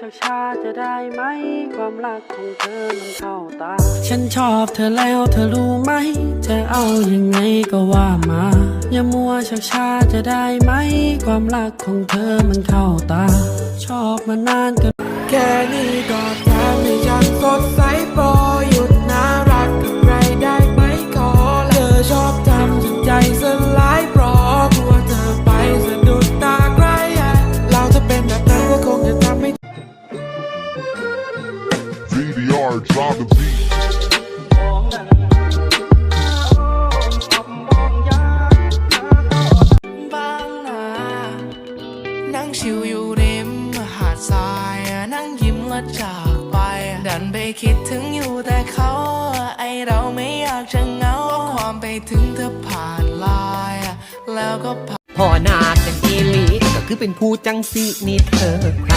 ชักชาจะได้ไหม ความรักของเธอมันเข้าตา ฉันชอบเธอแล้วเธอรู้ไหม จะเอายังไงก็ว่ามา อย่ามัวชักชาจะได้ไหม ความรักของเธอมันเข้าตา ชอบมานานเกินแค่นี้ก็ VDR, drop the beat. บางนานั่งชิวอยู่ริมหาดทรายนั่งยิ้มและจากไป ดันไปคิดถึงอยู่แต่เขาไอเราไม่อยากจะเหงาข้อความไปถึงเธอผ่านไลน์แล้วก็ผ่านพ่อนาคเป็นอีหลีก็คือเป็นผู้จังสีนี่เธอใคร